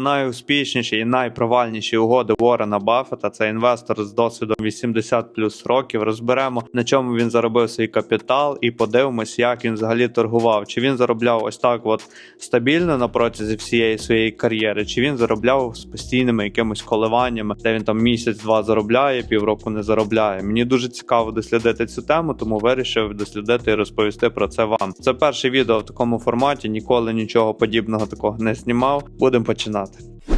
Найуспішніші і найпровальніші угоди Уоррена Баффета – це інвестор з досвідом 80 плюс років. Розберемо на чому він заробив свій капітал, і подивимось, як він взагалі торгував. Чи він заробляв ось так, от стабільно на протязі всієї своєї кар'єри, чи він заробляв з постійними якимись коливаннями, де він там місяць-два заробляє, півроку не заробляє. Мені дуже цікаво дослідити цю тему, тому вирішив дослідити і розповісти про це вам. Це перше відео в такому форматі. Ніколи нічого подібного такого не знімав. Будемо починати. kaldı.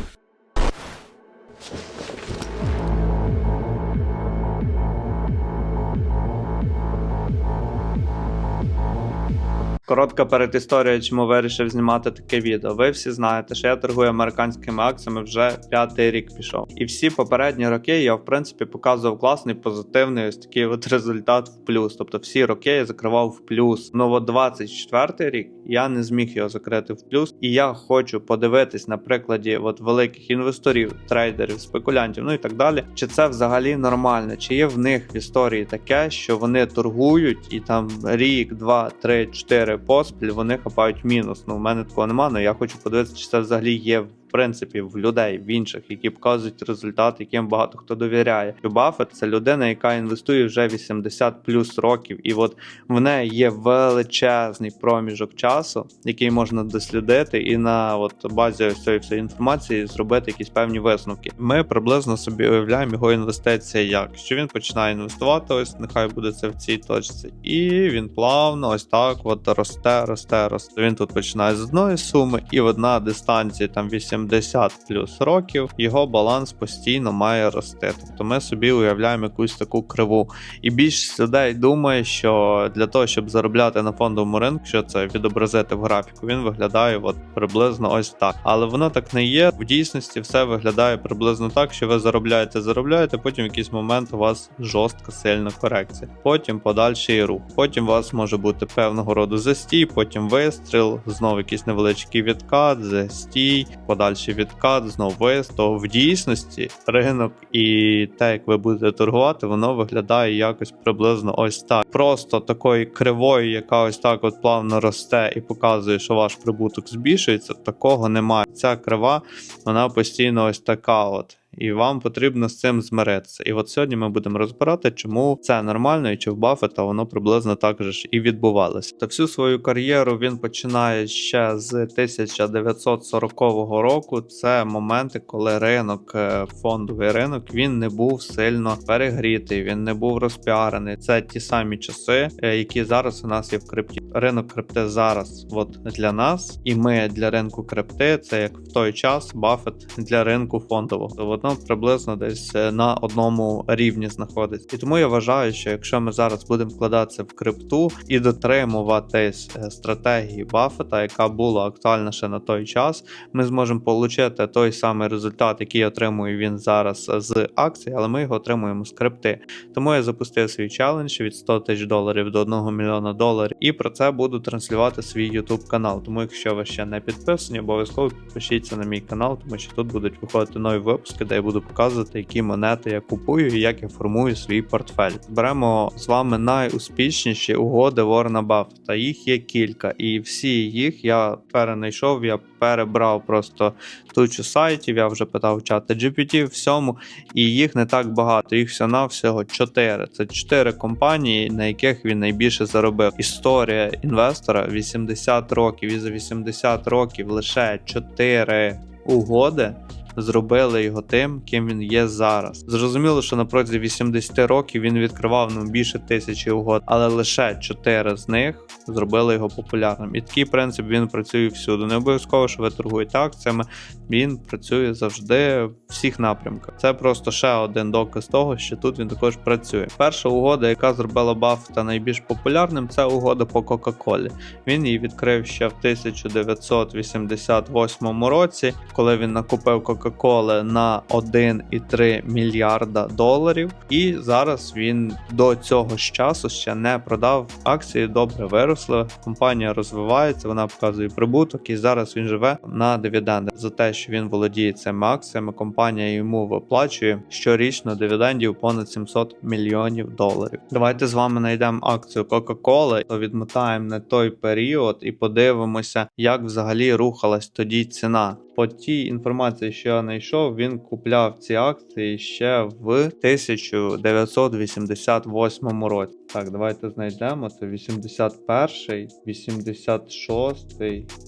Коротка передісторія, чому вирішив знімати таке відео. Ви всі знаєте, що я торгую американськими акціями вже п'ятий рік пішов. І всі попередні роки я в принципі показував класний позитивний ось такий от результат в плюс. Тобто всі роки я закривав в плюс. Ну от 24 рік я не зміг його закрити в плюс. І я хочу подивитись на прикладі от великих інвесторів, трейдерів, спекулянтів, ну і так далі. Чи це взагалі нормально? Чи є в них в історії таке, що вони торгують і там рік, два, три, чотири поспіль вони хапають мінус. Ну, в мене такого немає, але я хочу подивитися, чи це взагалі є принципів людей в інших, які показують результат, яким багато хто довіряє. І Баффет – це людина, яка інвестує вже 80 плюс років, і от в неї є величезний проміжок часу, який можна дослідити, і на от базі ось цієї всієї інформації зробити якісь певні висновки. Ми приблизно собі уявляємо його інвестиції, як що він починає інвестувати. Ось нехай буде це в цій точці, і він плавно ось так. От росте, росте, росте. Він тут починає з одної суми, і одна дистанція там 8 70 плюс років його баланс постійно має рости. Тобто ми собі уявляємо якусь таку криву. І більшість людей думає, що для того, щоб заробляти на фондовому ринку, що це відобразити в графіку, він виглядає от приблизно ось так. Але воно так не є. В дійсності все виглядає приблизно так, що ви заробляєте, заробляєте. Потім в якийсь момент у вас жорстка сильна корекція. Потім подальший рух. Потім у вас може бути певного роду застій, потім вистріл, знову якийсь невеличкий відкат, застій, подальший відкат, знову. То в дійсності ринок і те, як ви будете торгувати, воно виглядає якось приблизно ось так. Просто такої кривої, яка ось так от плавно росте і показує, що ваш прибуток збільшується, такого немає. Ця крива, вона постійно ось така от. І вам потрібно з цим змиритися. І от сьогодні ми будемо розбирати, чому це нормально і чи в Баффета воно приблизно так же ж і відбувалося. Та всю свою кар'єру він починає ще з 1940 року. Це моменти, коли ринок, е, фондовий ринок, він не був сильно перегрітий, він не був розпіарений. Це ті самі часи, е, які зараз у нас є в крипті. Ринок крипти зараз, от для нас, і ми для ринку крипти. Це як в той час Баффет для ринку фондового. Воно приблизно десь е, на одному рівні знаходиться. І тому я вважаю, що якщо ми зараз будемо вкладатися в крипту і дотримуватись е, стратегії Баффета, яка була актуальна ще на той час, ми зможемо отримати той самий результат, який отримує він зараз з акцій, але ми його отримуємо з крипти. Тому я запустив свій челендж від 100 тисяч доларів до 1 мільйона доларів, і про це буду транслювати свій YouTube канал. Тому, якщо ви ще не підписані, обов'язково підпишіться на мій канал, тому що тут будуть виходити нові випуски, де я буду показувати, які монети я купую і як я формую свій портфель. Беремо з вами найуспішніші угоди Ворона Баффета. Їх є кілька, і всі їх я перенайшов, я перебрав просто тучу сайтів. Я вже питав чати GPT, всьому, і їх не так багато. Їх всього навсього 4. Це 4 компанії, на яких він найбільше заробив. Історія інвестора 80 років, і за 80 років лише 4 угоди. Зробили його тим, ким він є зараз. Зрозуміло, що на протязі 80 років він відкривав ну, більше тисячі угод, але лише 4 з них зробили його популярним. І такий принцип він працює всюди. Не обов'язково, що ви торгуєте акціями. Він працює завжди в всіх напрямках. Це просто ще один доказ того, що тут він також працює. Перша угода, яка зробила Баффета найбільш популярним, це угода по Кока-Колі. Він її відкрив ще в 1988 році, коли він накупив Кока-Коли на 1,3 мільярда доларів. І зараз він до цього ж часу ще не продав акції. Добре виросли. Компанія розвивається, вона показує прибуток, і зараз він живе на дивіденди за те, що він володіє цими акціями. Компанія йому виплачує щорічно дивідендів понад 700 мільйонів доларів. Давайте з вами знайдемо акцію Coca-Cola, то відмотаємо на той період і подивимося, як взагалі рухалась тоді ціна. По тій інформації, що я знайшов, він купляв ці акції ще в 1988 році. Так, давайте знайдемо. Це 81, 86,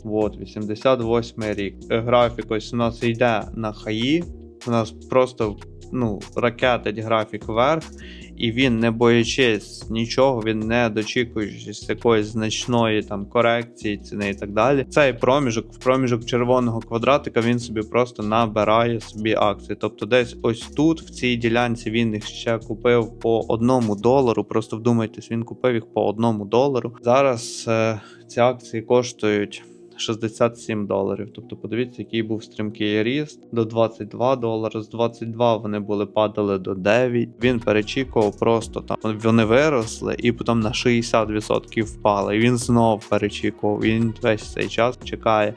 от, 88 рік. Графік ось у нас йде на хаї. У нас просто ну, ракетить графік вверх, і він, не боячись нічого, він не дочікуючись якоїсь значної там корекції ціни і так далі. Цей проміжок, в проміжок червоного квадратика, він собі просто набирає собі акції. Тобто, десь ось тут, в цій ділянці, він їх ще купив по одному долару. Просто вдумайтесь, він купив їх по одному долару. Зараз е, ці акції коштують. 67 доларів. Тобто, подивіться, який був стрімкий ріст до 22 долари. З 22 вони були падали до 9. Він перечікував просто там. Вони виросли і потім на 60% впали. Він знов перечікував. Він весь цей час чекає.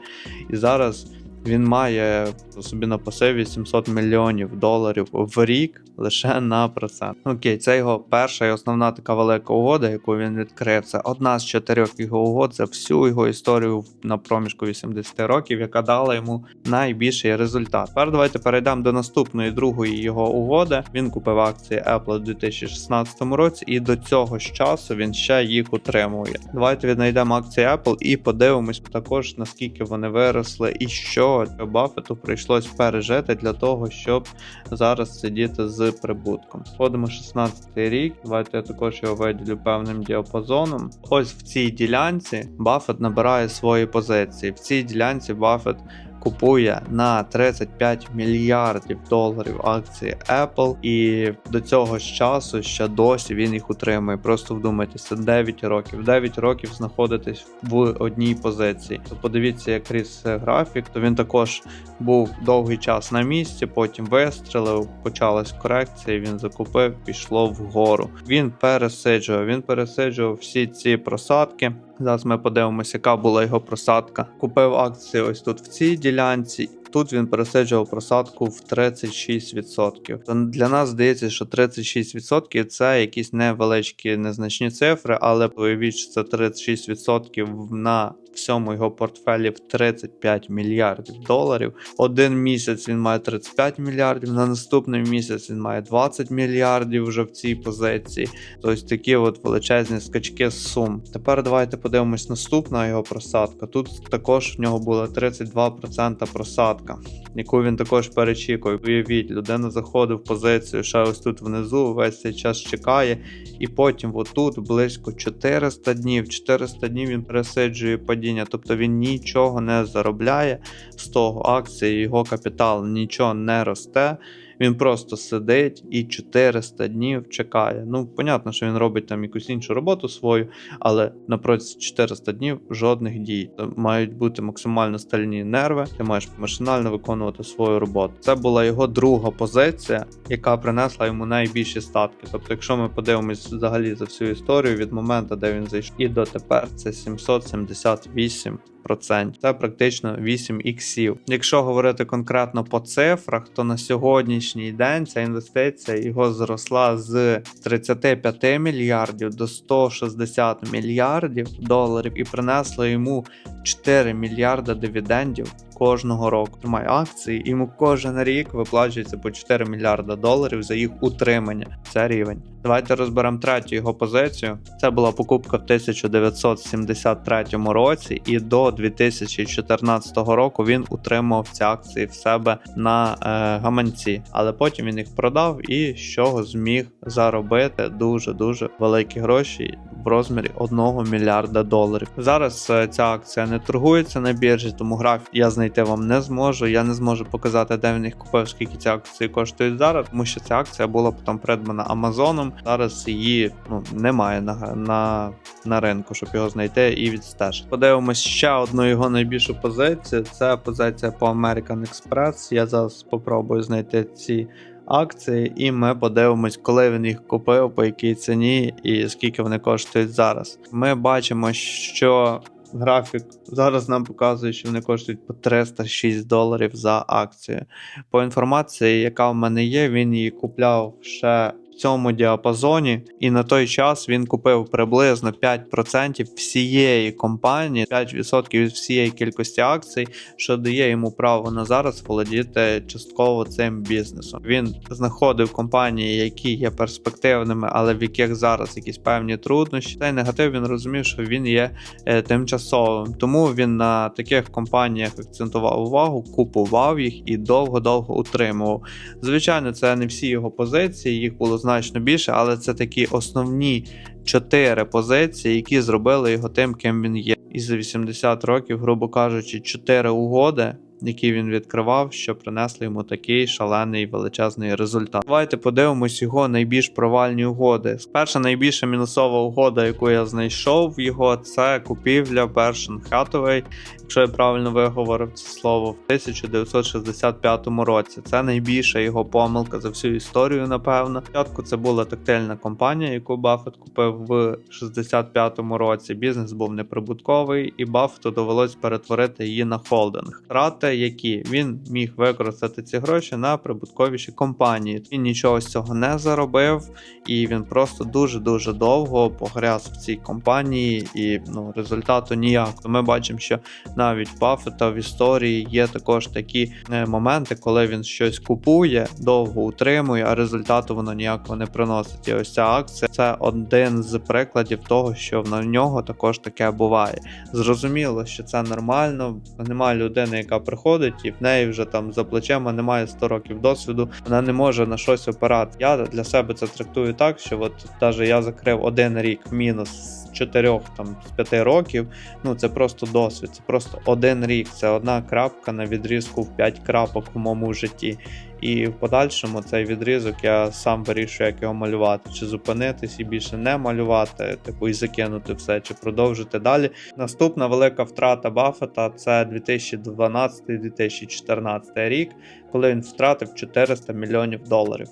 І зараз. Він має собі на пасиві 700 мільйонів доларів в рік лише на процент. Окей, це його перша і основна така велика угода, яку він відкрив. Це одна з чотирьох його угод за всю його історію на проміжку 80 років, яка дала йому найбільший результат. Тепер давайте перейдемо до наступної другої його угоди. Він купив акції Apple у 2016 році, і до цього ж часу він ще їх утримує. Давайте віднайдемо акції Apple і подивимось також наскільки вони виросли, і що Баффету прийшлось пережити для того, щоб зараз сидіти з прибутком. Входимо 16 рік. Давайте я також його виділю певним діапазоном. Ось в цій ділянці Баффет набирає свої позиції. В цій ділянці Баффет купує на 35 мільярдів доларів акції Apple, і до цього ж часу ще досі він їх утримує. Просто вдумайтеся, 9 років. 9 років знаходитись в одній позиції. То подивіться, як ріс графік, то він також був довгий час на місці, потім вистрілив, почалась корекція. Він закупив, пішло вгору. Він пересиджував. Він пересиджував всі ці просадки. Зараз ми подивимося, яка була його просадка. Купив акції ось тут в цій ділянці. Тут він пересиджував просадку в 36%. То Для нас здається, що 36% це якісь невеличкі незначні цифри, але уявіть, що це 36% на всьому його портфелі в 35 мільярдів доларів. Один місяць він має 35 мільярдів, на наступний місяць він має 20 мільярдів вже в цій позиції. Тобто такі от величезні скачки з сум. Тепер давайте подивимось наступна його просадка. Тут також в нього було 32% просадка, яку він також перечікує. Уявіть, людина заходить в позицію, ще ось тут внизу, весь цей час чекає, і потім отут близько 400 днів. 400 днів він пересиджує падіння, тобто він нічого не заробляє з того акції, його капітал нічого не росте. Він просто сидить і 400 днів чекає. Ну, понятно, що він робить там якусь іншу роботу свою, але напроти 400 днів жодних дій. Мають бути максимально стальні нерви, ти маєш машинально виконувати свою роботу. Це була його друга позиція, яка принесла йому найбільші статки. Тобто, якщо ми подивимось взагалі за всю історію від моменту, де він зайшов, і дотепер це 778 це практично 8 іксів. Якщо говорити конкретно по цифрах, то на сьогоднішній день ця інвестиція його зросла з 35 мільярдів до 160 мільярдів доларів і принесла йому 4 мільярда дивідендів. Кожного року тримає акції, йому кожен рік виплачується по 4 мільярда доларів за їх утримання. Це рівень. Давайте розберемо третю його позицію. Це була покупка в 1973 році, і до 2014 року він утримував ці акції в себе на е, гаманці, але потім він їх продав і з чого зміг заробити дуже дуже великі гроші в розмірі 1 мільярда доларів. Зараз е, ця акція не торгується на біржі, тому графік я знайти вам не зможу. Я не зможу показати, де він їх купив, скільки ці акції коштують зараз, тому що ця акція була потім придбана Амазоном. Зараз її ну немає на, на, на ринку, щоб його знайти і відстежити. Подивимось ще одну його найбільшу позицію. Це позиція по American Express. Я зараз спробую знайти ці. Акції, і ми подивимось, коли він їх купив, по якій ціні і скільки вони коштують зараз. Ми бачимо, що графік зараз нам показує, що вони коштують по 306 доларів за акцію. По інформації, яка в мене є, він її купляв ще цьому діапазоні, і на той час він купив приблизно 5% всієї компанії, 5% від всієї кількості акцій, що дає йому право на зараз володіти частково цим бізнесом. Він знаходив компанії, які є перспективними, але в яких зараз якісь певні труднощі. Цей негатив він розумів, що він є е, тимчасовим. Тому він на таких компаніях акцентував увагу, купував їх і довго-довго утримував. Звичайно, це не всі його позиції, їх було значно більше, але це такі основні чотири позиції, які зробили його тим, ким він є. І за 80 років, грубо кажучи, чотири угоди. Які він відкривав, що принесли йому такий шалений величезний результат. Давайте подивимось його найбільш провальні угоди. Перша найбільша мінусова угода, яку я знайшов його, це купівля Berkshire Hathaway, якщо я правильно виговорив це слово, в 1965 році. Це найбільша його помилка за всю історію, напевно. Спочатку це була тактильна компанія, яку Баффет купив в 65-му році. Бізнес був неприбутковий, і Баффету довелось перетворити її на холдинг. Втрати, які він міг використати ці гроші на прибутковіші компанії. Він нічого з цього не заробив, і він просто дуже дуже довго погряз в цій компанії, і ну результату ніяк. Ми бачимо, що навіть Баффета в історії є також такі е, моменти, коли він щось купує, довго утримує, а результату воно ніякого не приносить. І ось ця акція це один з прикладів того, що на нього також таке буває. Зрозуміло, що це нормально. Немає людини, яка приходить, і в неї вже там за плечима немає 100 років досвіду. Вона не може на щось опирати. Я для себе це трактую так, що от навіть я закрив один рік мінус з 4 там з 5 років. Ну це просто досвід, це просто один рік. Це одна крапка на відрізку в 5 крапок в моєму житті. І в подальшому цей відрізок я сам вирішую, як його малювати, чи зупинитись і більше не малювати, типу і закинути все, чи продовжити далі. Наступна велика втрата Баффета це 2012-2014 рік, коли він втратив 400 мільйонів доларів.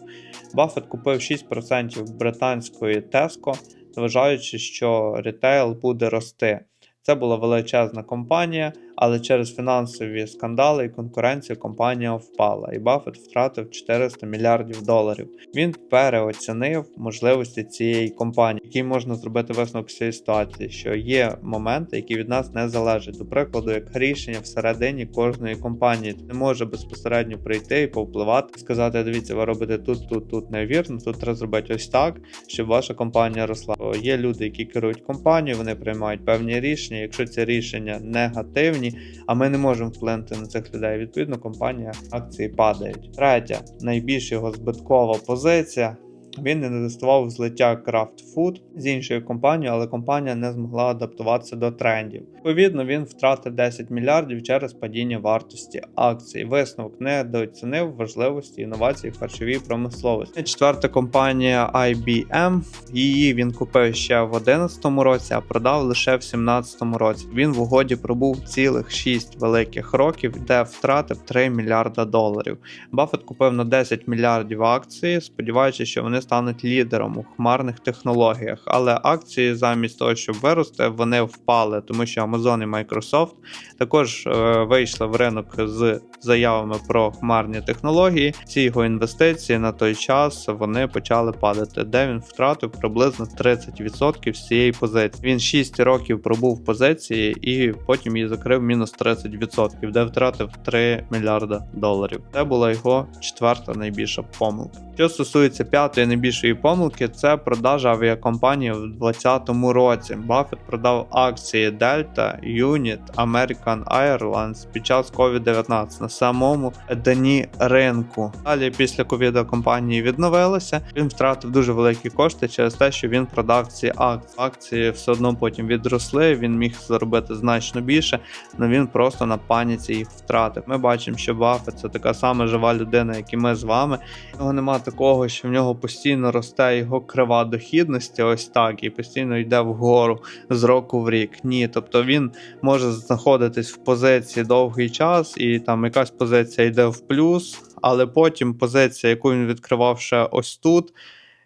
Баффет купив 6% британської Tesco, вважаючи, що ретейл буде рости. Це була величезна компанія, але через фінансові скандали і конкуренцію компанія впала, і Баффет втратив 400 мільярдів доларів. Він переоцінив можливості цієї компанії, який можна зробити висновок цієї ситуації, що є моменти, які від нас не залежать. До прикладу, як рішення всередині кожної компанії не може безпосередньо прийти і повпливати, сказати: дивіться, ви робите тут, тут, тут невірно, тут треба зробити ось так, щоб ваша компанія росла. Є люди, які керують компанією, вони приймають певні рішення. Якщо ці рішення негативні, а ми не можемо вплинути на цих людей. Відповідно, компанія акції падають. Третя найбільш його збиткова позиція. Він інвестував в злиття Kraft Food з іншою компанією, але компанія не змогла адаптуватися до трендів. Відповідно, він втратив 10 мільярдів через падіння вартості акцій. Висновок недооцінив важливості інновацій в харчовій промисловості. Четверта компанія IBM. Її він купив ще в 2011 році, а продав лише в 2017 році. Він в угоді пробув цілих 6 великих років, де втратив 3 мільярда доларів. Баффет купив на 10 мільярдів акцій, сподіваючись, що вони стануть лідером у хмарних технологіях. Але акції замість того, щоб вирости, вони впали, тому що Amazon і Microsoft також е, вийшли в ринок з заявами про хмарні технології. Ці його інвестиції на той час вони почали падати, де він втратив приблизно 30% з цієї позиції. Він 6 років пробув в позиції і потім її закрив мінус 30%, де втратив 3 мільярда доларів. Це була його четверта найбільша помилка. Що стосується п'ятої найбільшої помилки, це продажа авіакомпанії в 2020 році. Баффет продав акції Delta, Unit, American Airlines під час COVID-19 на самому дні ринку. Далі після ковіду компанії відновилися. Він втратив дуже великі кошти через те, що він продав ці акції. Акції все одно потім відросли. Він міг заробити значно більше, але він просто на паніці їх втратив. Ми бачимо, що Баффет це така сама жива людина, як і ми з вами. У нього немає такого, що в нього постійно росте його крива дохідності, ось так, і постійно йде вгору з року в рік. Ні, тобто він може знаходитись в позиції довгий час, і там якась позиція йде в плюс, але потім позиція, яку він відкривав ще ось тут.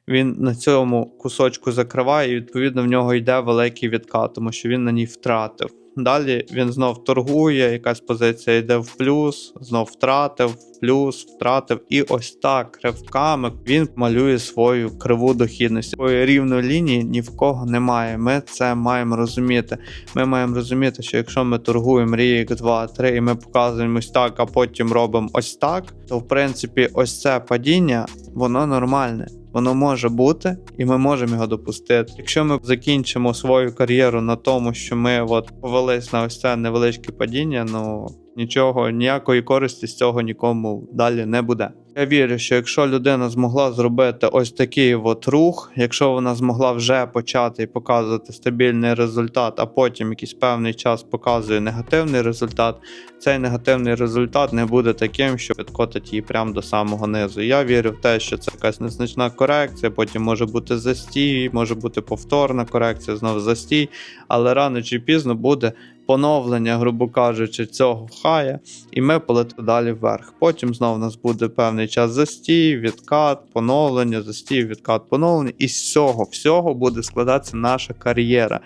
Він на цьому кусочку закриває, і відповідно в нього йде великий відкат, тому що він на ній втратив. Далі він знов торгує, якась позиція йде в плюс, знов втратив, плюс, втратив. І ось так кривками він малює свою криву дохідність. Такої рівної лінії ні в кого немає. Ми це маємо розуміти. Ми маємо розуміти, що якщо ми торгуємо рік, 2, 3, і ми показуємо ось так, а потім робимо ось так, то в принципі ось це падіння, воно нормальне. Воно може бути, і ми можемо його допустити. Якщо ми закінчимо свою кар'єру на тому, що ми от повелись на ось це невеличке падіння, ну нічого, ніякої користі з цього нікому далі не буде. Я вірю, що якщо людина змогла зробити ось такий от рух, якщо вона змогла вже почати і показувати стабільний результат, а потім якийсь певний час показує негативний результат, цей негативний результат не буде таким, що підкотить її прямо до самого низу. Я вірю в те, що це якась незначна корекція, потім може бути застій, може бути повторна корекція, знову застій, але рано чи пізно буде поновлення, грубо кажучи, цього хая, і ми полетимо далі вверх. Потім знову у нас буде певний час застій, відкат, поновлення, застій, відкат, поновлення. І з цього всього буде складатися наша кар'єра.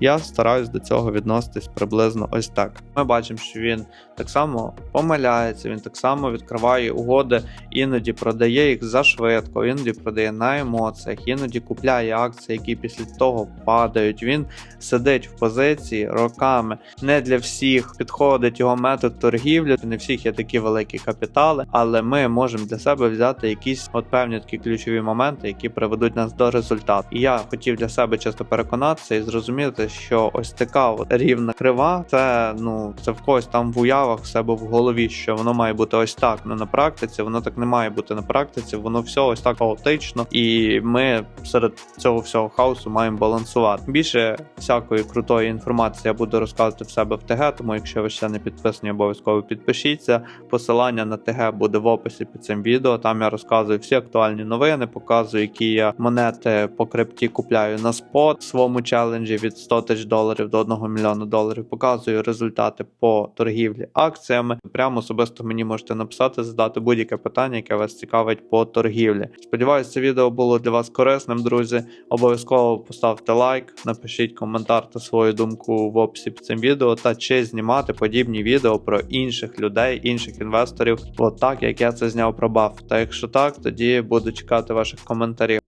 Я стараюсь до цього відноситись приблизно ось так. Ми бачимо, що він так само помиляється, він так само відкриває угоди, іноді продає їх зашвидко, іноді продає на емоціях, іноді купляє акції, які після того падають. Він сидить в позиції роками. Не для всіх підходить його метод торгівлі. Не всіх є такі великі капітали, але ми можемо для себе взяти якісь от певні такі ключові моменти, які приведуть нас до результату. І я хотів для себе чисто переконатися і зрозуміти, що ось така от рівна крива, це ну це в когось там в уявах в себе в голові, що воно має бути ось так. Ну на практиці воно так не має бути на практиці. Воно все ось так хаотично, і ми серед цього всього хаосу маємо балансувати. Більше всякої крутої інформації я буду розказувати в себе в ТГ, тому якщо ви ще не підписані, обов'язково підпишіться. Посилання на ТГ буде в описі під цим відео. Там я розказую всі актуальні новини, показую, які я монети по крипті купляю на спот в своєму челенджі від 100 тисяч доларів до 1 мільйона доларів. Показую результати по торгівлі акціями. Прямо особисто мені можете написати, задати будь-яке питання, яке вас цікавить по торгівлі. Сподіваюсь, це відео було для вас корисним, друзі. Обов'язково поставте лайк, напишіть коментар та свою думку в описі під цим відео, та чи знімати подібні відео про інших людей, інших інвесторів, от так як я це зняв про баф. Та якщо так, тоді буду чекати ваших коментарів.